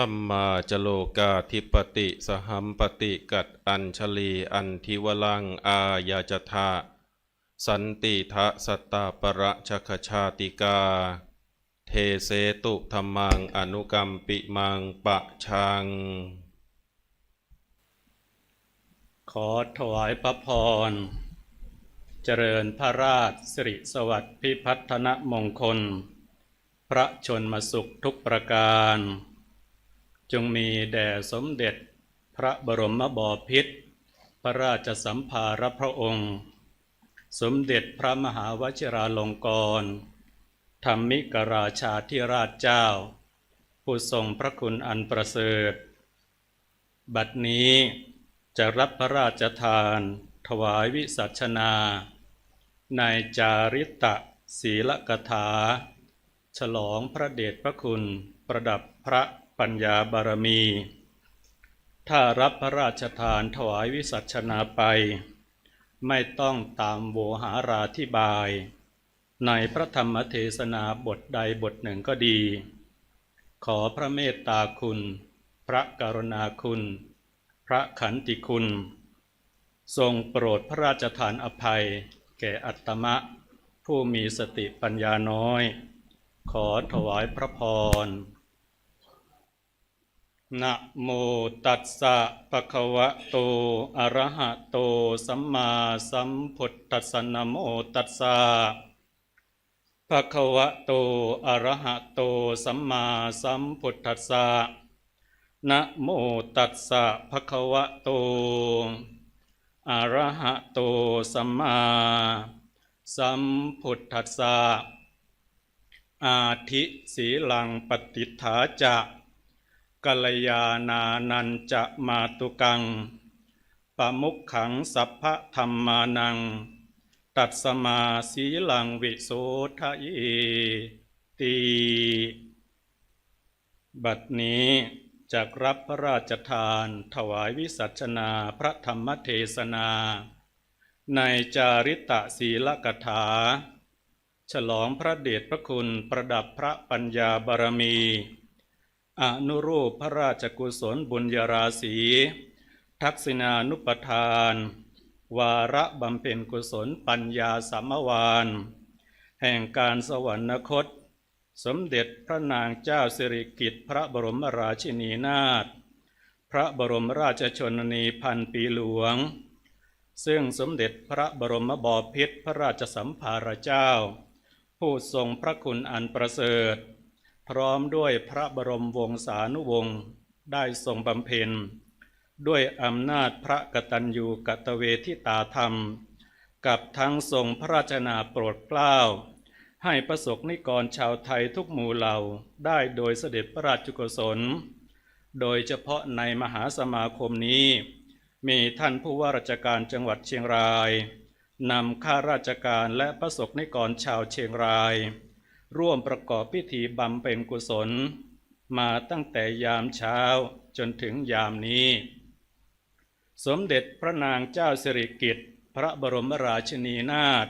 ลัมมาจโลกาธิปติสหัมปติกัดอัญชลีอันทิวลังอายาจทาสันติทะสตตาประชคชาติกา เทเสตุธรรมังอนุกรรมปิมังปะชัง ขอถวายพระพร เจริญพระราชสิริสวัสดิ์พิพัฒนมงคล พระชนมสุขทุกประการ จงมีแด่สมเด็จพระบรมบพิตรพระราชสัมภารพระองค์ สมเด็จพระมหาวชิราลงกรณ์ธรรมิกราชาธิราชเจ้า ผู้ทรงพระคุณอันประเสริฐ บัดนี้จะรับพระราชทาน ถวายวิสัชนา ในจาริตะศีลกถา ฉลองพระเดชพระคุณประดับพระ ปัญญาบารมี ถ้ารับพระราชทานถวายวิสัชนาไป ไม่ต้องตามโวหาราธิบาย ในพระธรรมเทศนาบทใดบทหนึ่งก็ดี ขอพระเมตตาคุณ พระกรุณาคุณ พระขันติคุณ ทรงโปรดพระราชทานอภัย แก่อัตมะ ผู้มีสติปัญญาน้อย ขอถวายพระพร นะโมตัสสะปะคะวะโต อะระหะโต สัมมาสัมพุทธัสสะนะโมตัสสะภะคะวะโต อะระหะโต สัมมาสัมพุทธัสสะนะโมตัสสะภะคะวะโต อะระหะโต สัมมาสัมพุทธัสสะอาทิสีลังปฏิฐาจะ กัลยานานันจะมาตุกังปะมุขขังสัพพะธรรมานัง ตัดสมาสีลังวิโสทะเยตีบัดนี้จากรับพระราชทานถวายวิสัชนาพระธรรมเทศนา ในจาริตะศีลกถา ฉลองพระเดชพระคุณประดับพระปัญญาบารมี อนุรูปพระราชกุศลบุญญาราศีทักษิณานุปทาน วาระบำเพ็ญกุศลปัญญาสัมวานแห่งการสวรรคต สมเด็จพระนางเจ้าสิริกิติ์พระบรมราชินีนาถพระบรมราชชนนีพันปีหลวง ซึ่งสมเด็จพระบรมบอพิตรพระราชสัมภารเจ้า ผู้ทรงพระคุณอันประเสริฐ พร้อมด้วยพระบรมวงศานุวงศ์ได้ทรงบำเพ็ญ ด้วยอำนาจพระกตัญญูกตเวทิตาธรรม กับทั้งทรงพระราชนาโปรดเกล้า ให้ประสบนิกรชาวไทยทุกหมู่เหล่าได้โดยเสด็จพระราชกุศล โดยเฉพาะในมหาสมาคมนี้ มีท่านผู้ว่าราชการจังหวัดเชียงรายนำข้าราชการและประสบนิกรชาวเชียงราย ร่วมประกอบพิธีบำเพ็ญกุศล มาตั้งแต่ยามเช้าจนถึงยามนี้ สมเด็จพระนางเจ้าสิริกิติ์พระบรมราชินีนาถ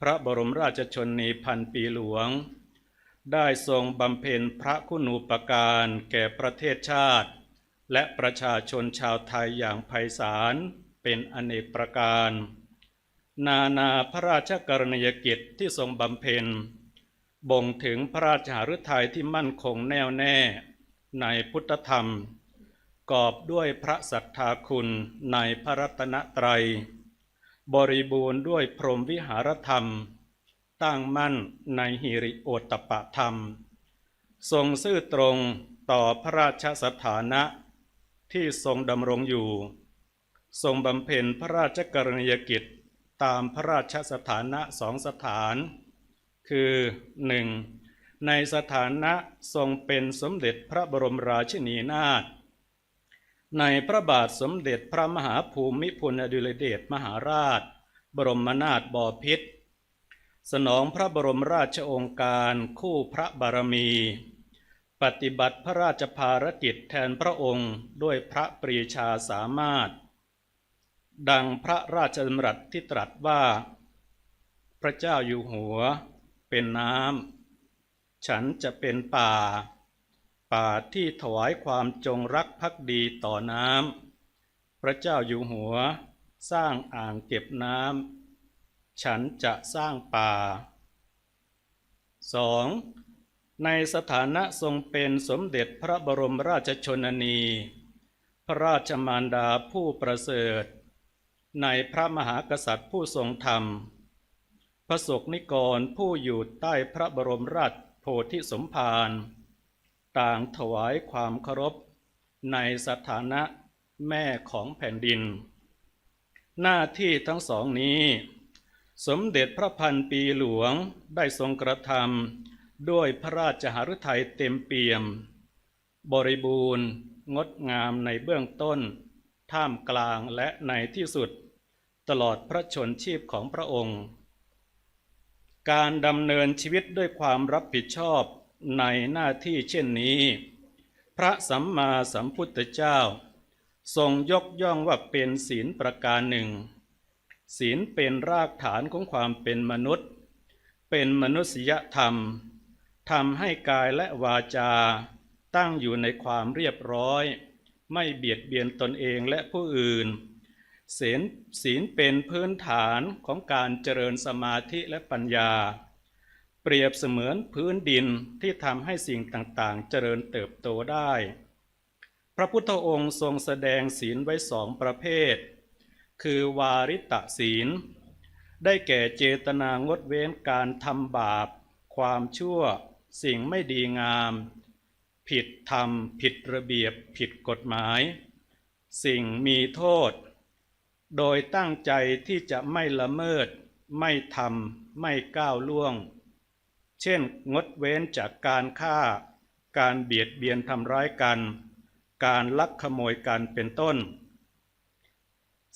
พระบรมราชชนนีพันปีหลวง ได้ทรงบำเพ็ญพระคุณูปการแก่ประเทศชาติ และประชาชนชาวไทยอย่างไพศาลเป็นอเนกประการ นานาพระราชกรณียกิจที่ทรงบำเพ็ญ บ่งถึงพระราชหฤทัยที่มั่นคงแน่วแน่ในพุทธธรรม กอบด้วยพระสัทธาคุณในพระรัตนตรัย บริบูรณ์ด้วยพรหมวิหารธรรม ตั้งมั่นในหิริโอตตปะธรรม ทรงซื่อตรงต่อพระราชสถานะที่ทรงดำรงอยู่ ทรงบำเพ็ญพระราชกรณียกิจตามพระราชสถานะสองสถาน คือหนึ่งในสถานะทรงเป็นสมเด็จพระบรมราชินีนาถในพระบาทสมเด็จพระมหาภูมิพลอดุลยเดชมหาราช บรมนาถบพิตรสนองพระบรมราชองการคู่พระบารมี ปฏิบัติพระราชภารกิจแทนพระองค์ด้วยพระปรีชาสามารถ ดังพระราชดำรัสที่ตรัสว่า พระเจ้าอยู่หัว เป็นน้ำ ฉันจะเป็นป่า ป่าที่ถวายความจงรักภักดีต่อน้ำ พระเจ้าอยู่หัว สร้างอ่างเก็บน้ำ ฉันจะสร้างป่า 2. ในสถานะทรงเป็นสมเด็จพระบรมราชชนนี พระราชมารดาผู้ประเสริฐ ในพระมหากษัตริย์ผู้ทรงธรรม พระสกนิกรผู้อยู่ใต้พระบรมราชโพธิสมภารต่างถวายความเคารพในสถานะแม่ของแผ่นดิน หน้าที่ทั้งสองนี้ สมเด็จพระพันปีหลวงได้ทรงกระทำด้วยพระราชหฤทัยเต็มเปี่ยม บริบูรณ์งดงามในเบื้องต้น ท่ามกลางและในที่สุด ตลอดพระชนชีพของพระองค์ การดำเนินชีวิตด้วยความรับผิดชอบในหน้าที่เช่นนี้ พระสัมมาสัมพุทธเจ้า ทรงยกย่องว่าเป็นศีลประการหนึ่ง ศีลเป็นรากฐานของความเป็นมนุษย์ เป็นมนุษยธรรมทำให้กายและวาจา ตั้งอยู่ในความเรียบร้อย ไม่เบียดเบียนตนเองและผู้อื่น ศีลศีลเป็นพื้นฐานของการเจริญสมาธิและปัญญา เปรียบเสมือนพื้นดินที่ทำให้สิ่งต่างๆ เจริญเติบโตได้ พระพุทธองค์ทรงแสดงศีลไว้สองประเภท คือวาริตะศีล ได้แก่เจตนางดเว้นการทำบาป ความชั่ว สิ่งไม่ดีงาม ผิดธรรม ผิดระเบียบ ผิดกฎหมาย สิ่งมีโทษ โดยตั้งใจที่จะไม่ละเมิด ไม่ทำไม่ก้าวล่วง เช่น งดเว้นจากการฆ่า การเบียดเบียนทำร้ายกัน การลักขโมยกันเป็นต้น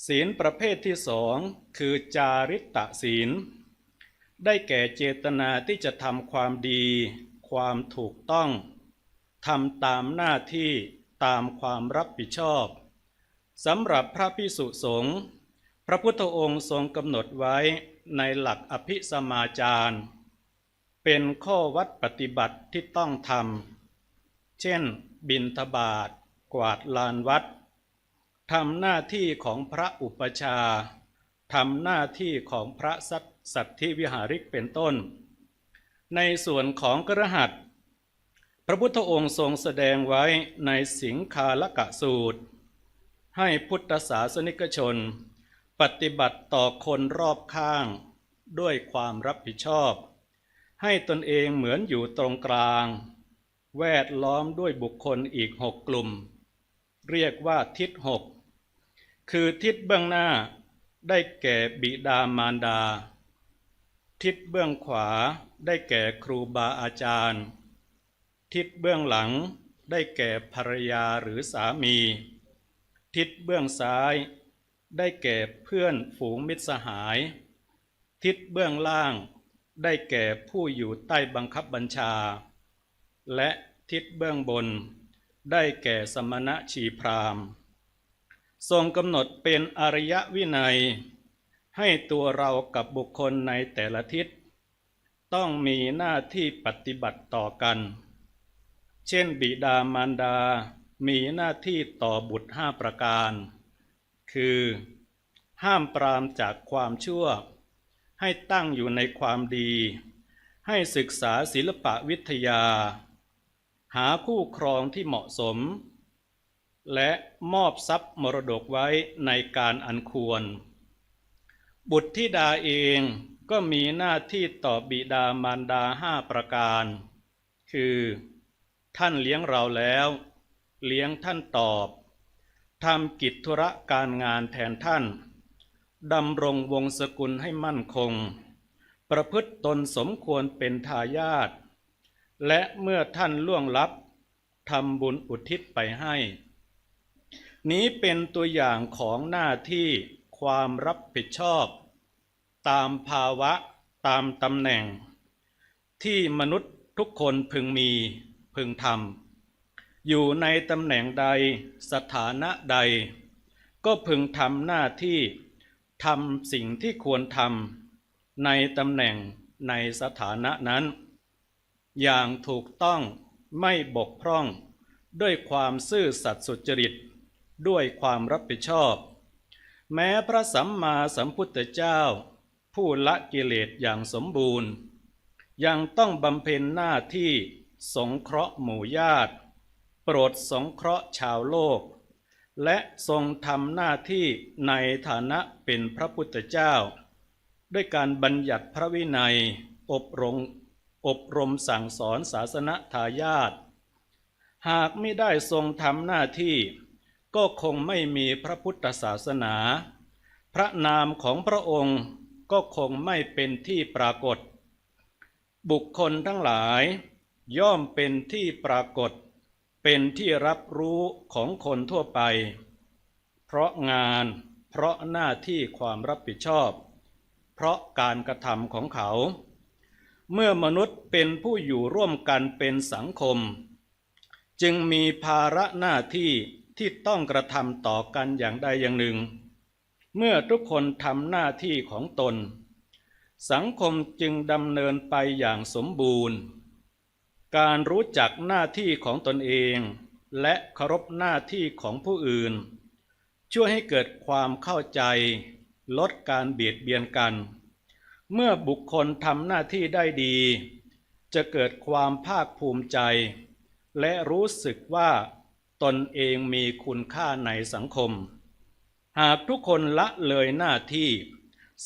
ศีลประเภทที่สองคือจาริตะศีล ได้แก่เจตนาที่จะทำความดี ความถูกต้องทำตามหน้าที่ตามความรับผิดชอบ สำหรับพระพิสุสงฆ์พระพุทธองค์ทรงกำหนดไว้ในหลักอภิสมาจารเป็นข้อวัดปฏิบัติที่ต้องทำเช่น บินทบาทกวาดลานวัดทำหน้าที่ของพระอุปชาทำหน้าที่ของพระสัตสัตธิวิหาริกเป็นต้น ในส่วนของกระหัตพระพุทธองค์ทรงแสดงไว้ในสิงคาลกะสูตร ให้พุทธศาสนิกชน ปฏิบัติต่อคนรอบข้างด้วยความรับผิดชอบ ให้ตนเองเหมือนอยู่ตรงกลาง แวดล้อมด้วยบุคคลอีกหกกลุ่ม เรียกว่าทิศหกคือทิศเบื้องหน้าได้แก่บิดามารดา ทิศเบื้องขวาได้แก่ครูบาอาจารย์ ทิศเบื้องหลังได้แก่ภรรยาหรือสามี ทิศเบื้องซ้าย ได้แก่เพื่อนฝูงมิตรสหาย ทิศเบื้องล่าง ได้แก่ผู้อยู่ใต้บังคับบัญชา และทิศเบื้องบน ได้แก่สมณะชีพรามทรงกำหนดเป็นอริยวินัย ให้ตัวเรากับบุคคลในแต่ละทิศ ต้องมีหน้าที่ปฏิบัติต่อกัน เช่นบิดามารดา มีหน้าที่ต่อบุตรห้าประการ คือ ห้ามปรามจากความชั่ว ให้ตั้งอยู่ในความดี ให้ศึกษาศิลปะวิทยา หาคู่ครองที่เหมาะสม และมอบทรัพย์มรดกไว้ในการอันควร บุตรธิดาเองก็มีหน้าที่ต่อบิดามารดาห้าประการ คือ ท่านเลี้ยงเราแล้ว เลี้ยงท่านตอบทำกิจธุระการงานแทนท่านดำรงวงศกุลให้มั่นคง ประพฤติตนสมควรเป็นทายาทและเมื่อท่านล่วงลับทำบุญอุทิศไปให้ นี้เป็นตัวอย่างของหน้าที่ความรับผิดชอบ ตามภาวะตามตำแหน่ง ที่มนุษย์ทุกคนพึงมีพึงทำ อยู่ในตำแหน่งใดสถานะใด ก็พึงทำหน้าที่ทำสิ่งที่ควรทำในตำแหน่งในสถานะนั้น อย่างถูกต้องไม่บกพร่อง ด้วยความซื่อสัตย์สุจริต ด้วยความรับผิดชอบ แม้พระสัมมาสัมพุทธเจ้า ผู้ละกิเลสอย่างสมบูรณ์ ยังต้องบำเพ็ญหน้าที่สงเคราะห์หมู่ญาติ โปรดสงเคราะห์ชาวโลก และทรงทำหน้าที่ในฐานะเป็นพระพุทธเจ้า ด้วยการบัญญัติพระวินัย อบรมอบรมสั่งสอนศาสนทายาทหากไม่ได้ทรงทำหน้าที่ ก็คงไม่มีพระพุทธศาสนา พระนามของพระองค์ก็คงไม่เป็นที่ปรากฏ บุคคลทั้งหลายย่อมเป็นที่ปรากฏ เป็นที่รับรู้ของคนทั่วไป เพราะงาน เพราะหน้าที่ความรับผิดชอบ เพราะการกระทำของเขา เมื่อมนุษย์เป็นผู้อยู่ร่วมกันเป็นสังคม จึงมีภาระหน้าที่ที่ต้องกระทำต่อกันอย่างใดอย่างหนึ่ง เมื่อทุกคนทำหน้าที่ของตน สังคมจึงดำเนินไปอย่างสมบูรณ์ การรู้จักหน้าที่ของตนเอง และเคารพหน้าที่ของผู้อื่น ช่วยให้เกิดความเข้าใจ ลดการเบียดเบียนกัน เมื่อบุคคลทำหน้าที่ได้ดี จะเกิดความภาคภูมิใจ และรู้สึกว่าตนเองมีคุณค่าในสังคม หากทุกคนละเลยหน้าที่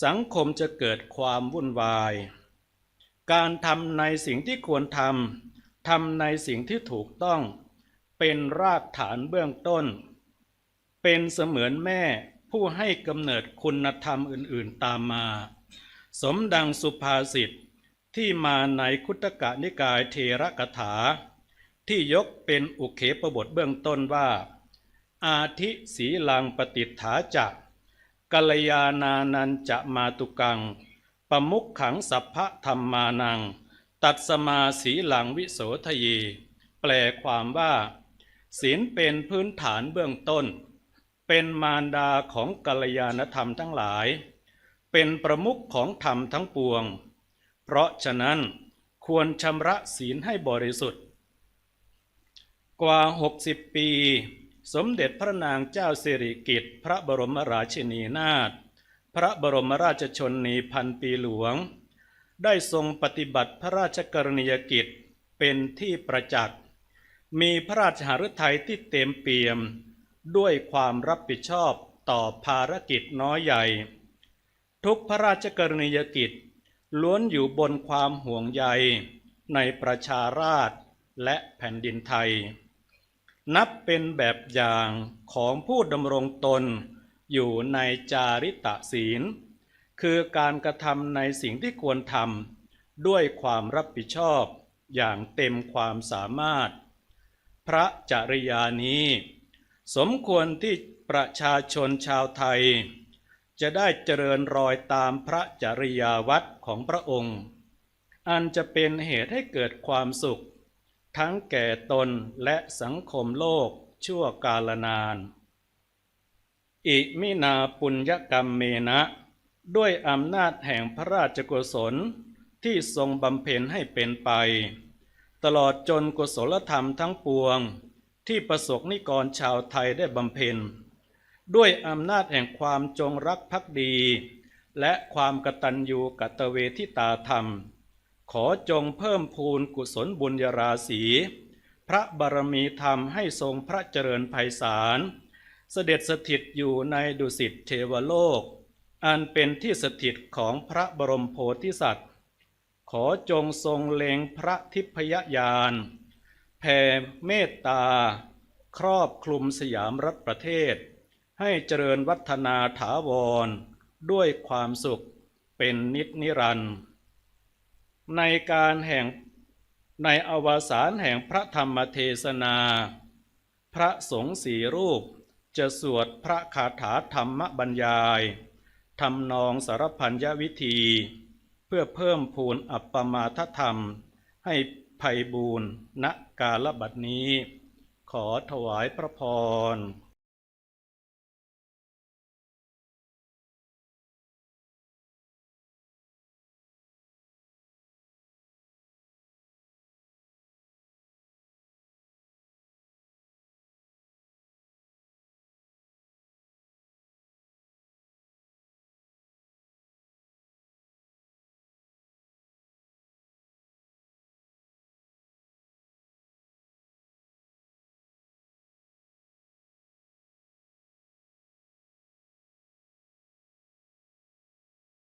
สังคมจะเกิดความวุ่นวาย การทำในสิ่งที่ควรทำ ทำในสิ่งที่ถูกต้องเป็นรากฐานเบื้องต้น เป็นเสมือนแม่ผู้ให้กำเนิดคุณธรรมอื่นๆตามมา สมดังสุภาษิตที่มาในคุตกะนิกายเทระกถา ที่ยกเป็นอุเคปบทเบื้องต้นว่า อาทิสีลังปฏิฐาจักกัลยานานันจะมาตุกัง ปมุขขังสัพพะธรรมานัง ตัดสมาสีหลังวิโสทะเยแปลความว่า ศีลเป็นพื้นฐานเบื้องต้น เป็นมารดาของกัลยาณธรรมทั้งหลาย เป็นประมุขของธรรมทั้งปวง เพราะฉะนั้นควรชำระศีลให้บริสุทธิ์ กว่า 60 ปี สมเด็จพระนางเจ้าสิริกิติ์พระบรมราชินีนาถพระบรมราชชนนีพันปีหลวง ได้ทรงปฏิบัติพระราชกรณียกิจเป็นที่ประจักษ์ มีพระราชหฤทัยที่เต็มเปี่ยม ด้วยความรับผิดชอบต่อภารกิจน้อยใหญ่ ทุกพระราชกรณียกิจ ล้วนอยู่บนความห่วงใยในประชาราษฎรและแผ่นดินไทย นับเป็นแบบอย่างของผู้ดำรงตนอยู่ในจาริตศีล คือการกระทำในสิ่งที่ควรทำด้วยความรับผิดชอบอย่างเต็มความสามารถ พระจริยานี้ สมควรที่ประชาชนชาวไทย จะได้เจริญรอยตามพระจริยาวัดของพระองค์ อันจะเป็นเหตุให้เกิดความสุข ทั้งแก่ตนและสังคมโลกชั่วกาลนาน อิมินาปุญญกรรมเมนะ ด้วยอำนาจแห่งพระราชกุศลที่ทรงบำเพ็ญให้เป็นไป ตลอดจนกุศลธรรมทั้งปวง ที่ประสบนิกรชาวไทยได้บำเพ็ญ ด้วยอำนาจแห่งความจงรักภักดี และความกตัญญูกตเวทิตาธรรม ขอจงเพิ่มพูนกุศลบุญญาราศีพระบารมีธรรมให้ทรงพระเจริญไพศาลเสด็จสถิตอยู่ในดุสิตเทวโลก อันเป็นที่สถิตของพระบรมโพธิสัตว์ ขอจงทรงเลงพระทิพยญาณแผ่เมตตา ครอบคลุมสยามรัฐประเทศ ให้เจริญวัฒนาถาวร ด้วยความสุขเป็นนิจนิรันดร์ในการแห่งในอวสานแห่งพระธรรมเทศนา พระสงฆ์สีรูปจะสวดพระคาถาธรรมบรรยาย ทำนองสารพันยวิธี เพื่อเพิ่มพูนอัปปมาทธรรม ให้ภัยบูรณ์ณกาลบัดนี้ ขอถวายพระพร